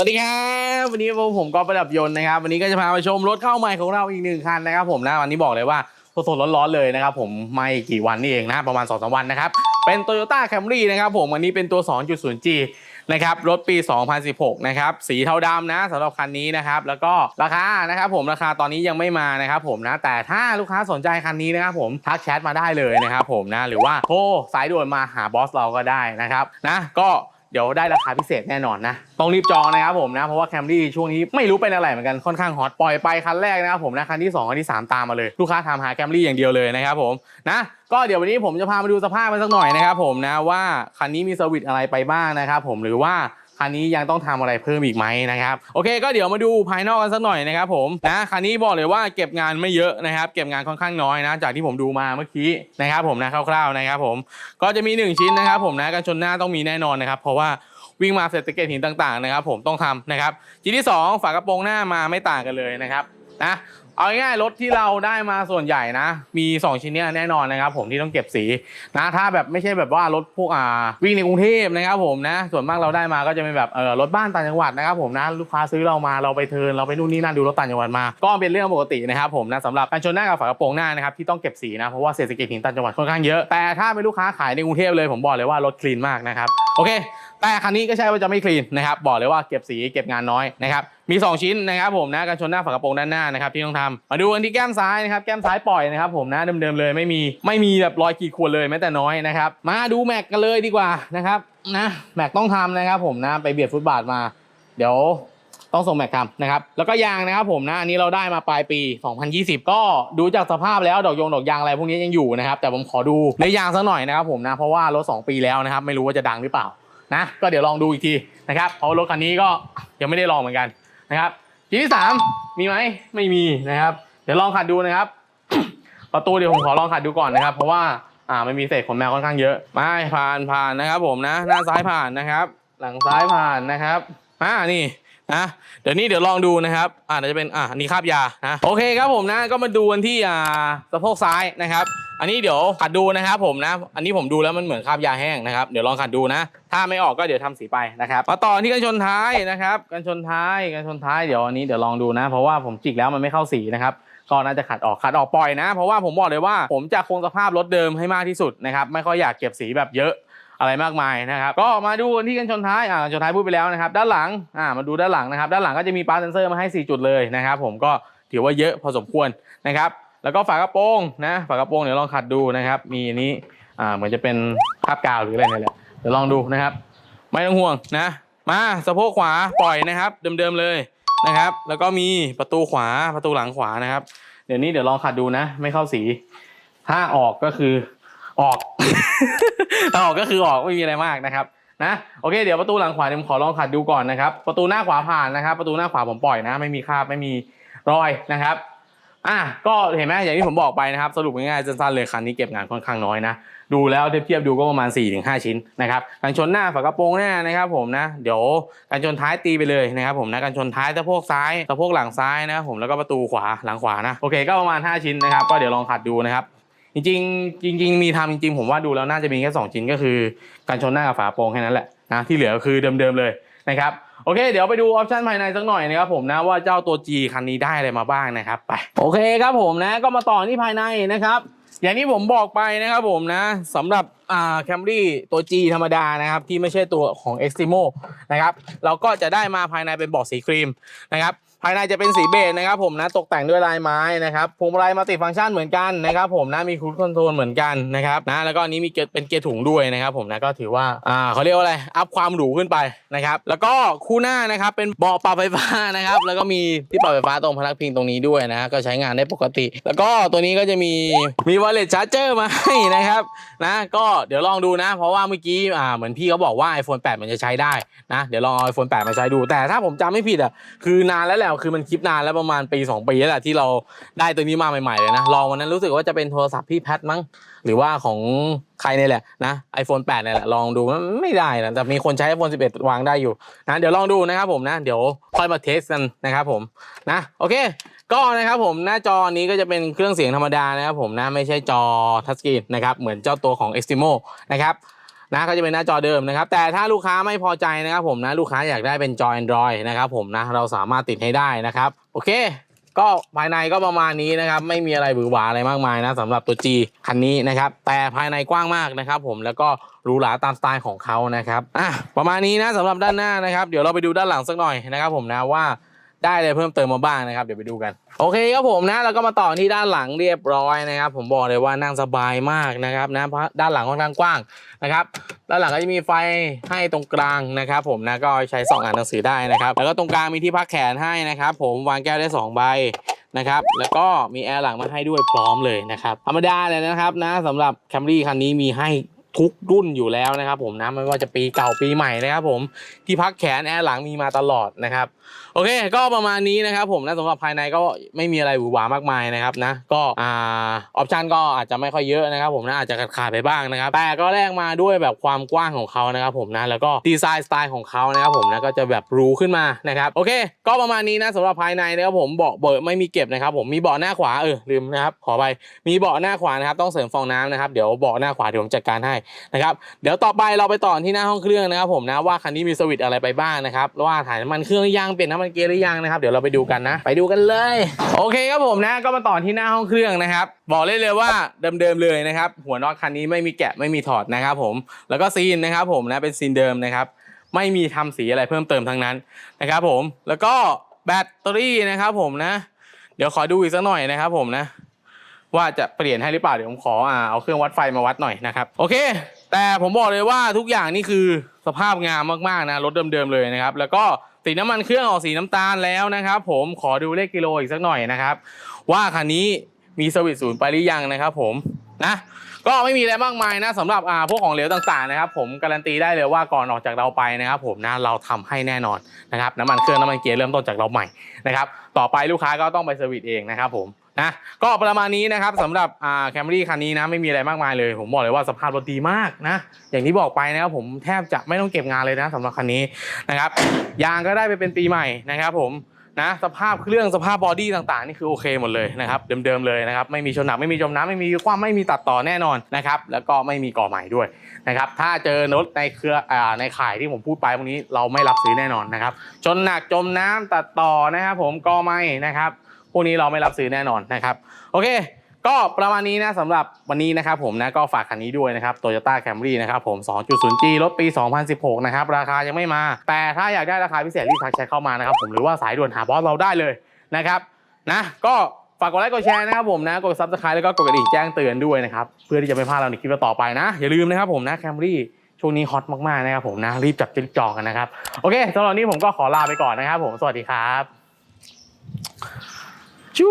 วัสดีครับ วันนี้ผมก็ประดับยนต์นะครับ วันนี้ก็จะพาไปชมรถเข้าใหม่ของเราอีกหนึ่งคันนะครับ ผมนะวันนี้บอกเลยว่าสดๆร้อนๆเลยนะครับ ผมไม่กี่วันนี่เองนะประมาณ2อสวันนะครับเป็น Toyota Camry นะครับผมวันนี้เป็นตัว 2.0G นะครับรถปี 2016 นะครับสีเทาดำนะสำหรับคันนี้นะครับแล้วก็ราคานะครับผมราคาตอนนี้ยังไม่มานะครับผมนะแต่ถ้าลูกค้าสนใจคันนี้นะครับผมทักแชทมาได้เลยนะครับผมนะหรือว่าโทรสายด่วนมาหาบอสเราก็ได้นะครับนะก็ เดี๋ยวได้ราคาพิเศษแน่นอนนะ ต้องรีบจองนะครับผมนะ เพราะว่าแคมรี่ช่วงนี้ไม่รู้เป็นอะไรเหมือนกันค่อนข้างฮอตปล่อยไปคันแรกนะครับผมนะคันที่ 2 คันที่ 3 ตามมาเลย ลูกค้าถามหาแคมรี่อย่างเดียวเลยนะครับผมนะก็เดี๋ยววันนี้ผมจะพามาดูสภาพมันสักหน่อยนะครับผมนะว่าคันนี้มีเซอร์วิสอะไรไปบ้างนะครับผมหรือว่า คันนี้ยังต้องทำอะไรเพิ่มอีกไหมนะครับโอเค ก็เดี๋ยวมาดูภายนอกกันสักหน่อยนะครับผมนะคันนี้บอกเลยว่าเก็บงานไม่เยอะนะครับ เก็บงานค่อนข้างน้อยนะ จากที่ผมดูมาเมื่อกี้นะครับผมนะคร่าวๆนะครับผมก็จะมี 1 ชิ้นนะครับผมนะกันชนหน้าต้องมีแน่นอนนะครับ เพราะว่าวิ่งมาเสร็จตะเกียหินต่างๆนะครับผมต้องทำนะครับชิ้นที่ 2 ฝากระโปรงหน้ามาไม่ต่างกันเลยนะครับนะ เอาง่ายๆรถที่เราได้มาส่วนใหญ่นะ มี 2 ชิ้นเนี้ยแน่นอนนะครับ ผมที่ต้องเก็บสีนะถ้าแบบไม่ใช่แบบว่ารถพวกอ่าวิ่งในกรุงเทพนะครับผมนะ ส่วนมากเราได้มาก็จะเป็นแบบเออรถบ้านต่างจังหวัดนะครับผมนะลูกค้าซื้อเรามาเราไปเทิร์นเราไปนู่นนี่นั่นดูรถต่างจังหวัดมา ก็เป็นเรื่องปกตินะครับผมนะสำหรับการชนหน้ากับฝากระโปรงหน้านะครับที่ต้องเก็บสีนะเพราะว่าเศรษฐกิจหินต่างจังหวัดค่อนข้างเยอะแต่ถ้าเป็นลูกค้าขายในกรุงเทพเลยผมบอกเลยว่ารถคลีนมากนะครับโอเค แต่คันนี้ก็ใช่ว่าจะไม่คลีนนะครับบอกเลยว่าเก็บสีเก็บงานน้อยนะครับ มี 2 ชิ้นนะครับผมนะกันชนหน้าฝากระโปรงด้านหน้านะครับที่ต้องทำมาดูกันที่แก้มซ้ายนะครับแก้มซ้ายปล่อยนะครับผมนะเดิมๆเลยไม่มีไม่มีแบบรอยขีดข่วนเลยแม้แต่น้อยนะครับมาดูแม็กกันเลยดีกว่านะครับนะแม็กต้องทำนะครับผมนะไปเบียดฟุตบาทมา เดี๋ยวต้องส่งแม็กทำนะครับ แล้วก็ยางนะครับผมนะ อันนี้เราได้มาปลายปี 2020 ก็ดูจากสภาพแล้วดอกยงดอกยางอะไรพวกนี้ยังอยู่นะครับ แต่ผมขอดูในยางสักหน่อยนะครับผมนะ เพราะว่ารถสองปีแล้วนะครับ ไม่รู้ว่าจะดังหรือเปล่านะ ก็เดี๋ยวลองดูอีกทีนะครับ เพราะรถคันนี้ก็ยังไม่ได้ลองเหมือนกัน นะครับทีที่สามมีไหมไม่มีนะครับ เดี๋ยวลองขัดดูนะครับ ประตูเดี๋ยวผมขอลองขัดดูก่อนนะครับ เพราะว่าอ่ามันมีเศษขนแมวค่อนข้างเยอะไม่ผ่านผ่านนะครับ ผมนะ หน้าซ้ายผ่านนะครับ หลังซ้ายผ่านนะครับอ่านี่นะเดี๋ยวนี้เดี๋ยวลองดูนะครับอ่าเดี๋ยวจะเป็นอ่านี่คาบยานะโอเคครับผมนะก็มาดูกันที่อ่าสะโพกซ้ายนะครับ อันนี้เดี๋ยวขัดดูนะครับผมนะ อันนี้ผมดูแล้วมันเหมือนคราบยาแห้งนะครับ เดี๋ยวลองขัดดูนะ ถ้าไม่ออกก็เดี๋ยวทำสีไปนะครับ มาต่อที่กันชนท้ายนะครับ กันชนท้าย กันชนท้ายเดี๋ยวอันนี้เดี๋ยวลองดูนะ เพราะว่าผมจิกแล้วมันไม่เข้าสีนะครับก็น่าจะขัดออกขัดออกปล่อยนะ เพราะว่าผมบอกเลยว่าผมจะคงสภาพรถเดิมให้มากที่สุดนะครับ ไม่ค่อยอยากเก็บสีแบบเยอะอะไรมากมายนะครับ ก็มาดูที่กันชนท้ายอ่ากันชนท้ายพูดไปแล้วนะครับ ด้านหลังอ่ามาดูด้านหลังนะครับ ด้านหลังก็จะมีปาร์เซนเซอร์มาให้ 4 จุดเลยนะครับ ผมก็ถือว่าเยอะพอสมควรนะครับ แล้วก็ฝากระโปรงนะ ฝากระโปรงเดี๋ยวลองขัดดูนะครับ มีอันนี้อ่าเหมือนจะเป็นคราบกาวหรืออะไรเนี่ยแหละเดี๋ยวลองดูนะครับ ไม่ต้องห่วงนะ มาสะโพกขวาปล่อยนะครับ เดิมๆเลยนะครับ แล้วก็มีประตูขวาประตูหลังขวานะครับ เดี๋ยวนี้เดี๋ยวลองขัดดูนะ ไม่เข้าสีถ้าออกก็คือออกถ้าออกก็คือออกไม่มีอะไรมากนะครับนะโอเคเดี๋ยวประตูหลังขวาเดี๋ยวผมขอลองขัดดูก่อนนะครับ ประตูหน้าขวาผ่านนะครับ ประตูหน้าขวาผมปล่อยนะ ไม่มีคราบไม่มีรอยนะครับ อะก็เห็นไหมอย่างที่ผมบอกไปนะครับ สรุปง่ายๆสั้นๆเลยคันนี้เก็บงานค่อนข้างน้อยนะ ดูแล้วเทียบเทียบดูก็ประมาณ 4-5 ชิ้นนะครับกันชนหน้าฝากระโปรงหน้านะครับผมนะ เดี๋ยวกันชนท้ายตีไปเลยนะครับผมนะกันชนท้ายสะโพกซ้ายสะโพกหลังซ้ายนะครับผมแล้วก็ประตูขวาหลังขวานะโอเคก็ประมาณ 5 ชิ้นนะครับก็เดี๋ยวลองขัดดูนะครับจริงๆจริง ๆ มีทำจริง ๆ ผมว่าดูแล้วน่าจะมีแค่2ชิ้นก็คือ การชนหน้ากับฝากระโปรงแค่นั้นแหละนะที่เหลือคือเดิมๆเลยนะครับ โอเค เดี๋ยวไปดูออปชันภายในสักหน่อยนะครับผมนะว่าเจ้าตัว G คันนี้ได้อะไรมาบ้างนะครับไปโอเคครับผมนะก็มาต่อที่ภายในนะครับอย่างที่ผมบอกไปนะครับผมนะสำหรับอ่าแคมรี่ตัว G ธรรมดานะครับที่ไม่ใช่ตัวของ Extremo นะครับเราก็จะได้มาภายในเป็นเบาะสีครีมนะครับ ภายในจะเป็นสีเบจนะครับผมนะตกแต่งด้วยลายไม้นะครับพวงมาลัยมัลติฟังก์ชันเหมือนกันนะครับผมนะมีครู i คอนโทรลเหมือนกันนะครับนะแล้วก็อันนี้มีเกียร์เป็นเกียร์ถุงด้วยนะครับผมนะก็ถือว่าอ่าเขาเรียกว่าอะไรอัพความหรูขึ้นไปนะครับแล้วก็คู่หน้านะครับเป็นเบาะปรับไฟฟ้านะครับแล้วก็มีที่ปรับไฟฟ้าตรงพนักพิงตรงนี้ด้วยนะก็ใช้งานได้ปกติ แล้วก็ตัวนี้ก็จะมีมีวอลเล็ตชาร์จเจอร์มาให้นะครับนะก็เดี๋ยวลองดูนะ เพราะว่าเมื่อกี้อ่าเหมือนพี่เขาบอกว่า iPhone 8 มันจะใช้ได้นะเดี๋ยวลองเอา iPhone 8 มาใช้ดู แต่ถ้าผมจำไม่ผิดอะคือนานแล้วแหละคือมันคลิปนานแล้วประมาณปี2ปีแล้วแหละที่เราได้ตัวนี้มาใหม่ๆเลยนะลองวันนั้นรู้สึกว่าจะเป็นโทรศัพท์พี่แพทมั้งหรือว่าของใครเนี่ยแหละนะ iPhone 8เนี่ยแหละลองดูมันไม่ได้นะแต่มีคนใช้ iPhone 11 วางได้อยู่นะเดี๋ยวลองดูนะครับผมนะ เดี๋ยวค่อยมาเทสกันนะครับผมนะโอเคก็นะครับผมหน้าจอนี้ก็จะเป็นเครื่องเสียงธรรมดานะครับผมนะไม่ใช่จอทัชสกรีนนะครับเหมือนเจ้าตัวของ Extremo นะครับ นะก็จะเป็นหน้าจอเดิมนะครับ แต่ถ้าลูกค้าไม่พอใจนะครับผมนะลูกค้าอยากได้เป็นจอ Android นะครับผมนะเราสามารถติดให้ได้นะครับโอเค ก็ภายในก็ประมาณนี้นะครับไม่มีอะไรหวือหวาอะไรมากมายนะสำหรับตัว G คันนี้นะครับแต่ภายในกว้างมากนะครับผมแล้วก็หรูหราตามสไตล์ของเขานะครับอะประมาณนี้นะสำหรับด้านหน้านะครับ เดี๋ยวเราไปดูด้านหลังสักหน่อยนะครับผมนะว่า ได้อะไรเพิ่มเติมมาบ้างนะครับเดี๋ยวไปดูกัน โอเคครับผมนะแล้วก็มาต่อที่ด้านหลังเรียบร้อยนะครับ ผมบอกเลยว่านั่งสบายมากนะครับนะเพราะด้านหลังค่อนข้างกว้างนะครับด้านหลังก็จะมีไฟให้ตรงกลางนะครับ ผมนะก็ใช้ส่องอ่านหนังสือได้นะครับ แล้วก็ตรงกลางมีที่พักแขนให้นะครับ ผมวางแก้วได้สองใบนะครับแล้วก็มีแอร์หลังมาให้ด้วยพร้อมเลยนะครับธรรมดาเลยนะครับนะสำหรับ Camry คันนี้มีให้ ทุกรุ่นอยู่แล้วนะครับผมนะไม่ว่าจะปีเก่าปีใหม่นะครับผมที่พักแขนแอร์หลังมีมาตลอดนะครับโอเค ก็ประมาณนี้นะครับผมนะสำหรับภายในก็ไม่มีอะไรหวือหวามากมายนะครับนะก็อ่าออปชันก็อาจจะไม่ค่อยเยอะนะครับผมนะอาจจะขาดไปบ้างนะครับแต่ก็แลกมาด้วยแบบความกว้างของเขานะครับผมนะแล้วก็ดีไซน์สไตล์ของเขานะครับผมนะก็จะแบบรู้ขึ้นมานะครับโอเค ก็ประมาณนี้นะสำหรับภายในนะครับผมเบาะเบอร์ไม่มีเก็บนะครับผมมีเบาะหน้าขวาเออลืมนะครับขอไปมีเบาะหน้าขวานะครับต้องเสริมฟองน้ำนะครับเดี๋ยวเบาะหน้าขวาเดี๋ยวผมจัดการให้นะครับเดี๋ยวต่อไปเราไปต่อที่หน้าห้องเครื่องนะครับผมนะว่าคันนี้มีสวิตช์อะไรไปบ้างนะครับว่าถ่ายน้ำมันเครื่องหรือยังเปลี่ยนน้ำมันเกียร์หรือยังนะครับเดี๋ยวเราไปดูกันนะ ไปดูกันเลย โอเคครับผมนะก็มาต่อที่หน้าห้องเครื่องนะครับบอกเลยเลยว่าเดิมๆเลยนะครับหัวน็อตคันนี้ไม่มีแกะไม่มีถอดนะครับผมแล้วก็ซีนนะครับผมนะเป็นซีนเดิมนะครับไม่มีทำสีอะไรเพิ่มเติมทั้งนั้นนะครับผมแล้วก็แบตเตอรี่นะครับผมนะ เดี๋ยวขอดูอีกสักหน่อยนะครับผมนะ ว่าจะเปลี่ยนให้หรือเปล่าเดี๋ยวผมขออ่าเอาเครื่องวัดไฟมาวัดหน่อยนะครับโอเค แต่ผมบอกเลยว่าทุกอย่างนี่คือสภาพงามมากๆนะรถเดิมๆเลยนะครับแล้วก็สีน้ำมันเครื่องออกสีน้ำตาลแล้วนะครับ ผมขอดูเลขกิโลอีกสักหน่อยนะครับ ว่าคันนี้มีสวิตช์ศูนย์ไปหรือยังนะครับ ผมนะก็ไม่มีอะไรมากมายนะสำหรับอ่าพวกของเหลวต่างๆนะครับ ผมการันตีได้เลยว่าก่อนออกจากเราไปนะครับผมนะเราทำให้แน่นอนนะครับน้ำมันเครื่องน้ำมันเกียร์เริ่มต้นจากเราใหม่นะครับต่อไปลูกค้าก็ต้องไปเซอร์วิสเองนะครับผม นะก็ประมาณนี้นะครับสำหรับอ่าแคมรี่คันนี้นะไม่มีอะไรมากมายเลย ผมบอกเลยว่าสภาพรถดีมากนะอย่างที่บอกไปนะครับผมแทบจะไม่ต้องเก็บงานเลยนะสำหรับคันนี้นะครับยางก็ได้ไปเป็นปีใหม่นะครับผมนะสภาพเครื่องสภาพบอดี้ต่างๆ นี่คือโอเคหมดเลยนะครับเดิมๆเลยนะครับไม่มีชนหนักไม่มีจมน้ำไม่มีความไม่มีตัดต่อแน่นอนนะครับแล้วก็ไม่มีก่อใหม่ด้วยนะครับถ้าเจอรถในเครืออ่าในข่ายที่ผมพูดไปพวกนี้เราไม่รับซื้อแน่นอนนะครับชนหนักจมน้ำตัดต่อนะครับผมก่อใหม่นะครับ พวกนี้เราไม่รับซื้อแน่นอนนะครับ โอเค ก็ประมาณนี้นะสำหรับวันนี้นะครับผมนะก็ฝากคันนี้ด้วยนะครับ Toyota Camry นะครับผม 2.0G รถปี 2016 นะครับ ราคายังไม่มา แต่ถ้าอยากได้ราคาพิเศษรีบทักแชทเข้ามานะครับผมหรือว่าสายด่วนหาบอสเราได้เลยนะครับนะก็ฝากกดไลค์กดแชร์นะครับผมนะกด Subscribe แล้วก็กดกระดิ่งแจ้งเตือนด้วยนะครับเพื่อที่จะไม่พลาดเราในคลิปต่อไปนะ อย่าลืมนะครับผมนะ Camry ช่วงนี้ฮอตมากๆนะครับผมนะรีบจับรีบจองกันนะครับ โอเคสำหรับนนี้ผมก็ขอลาไปก่อนนะครับผมสวัสดีครับ จู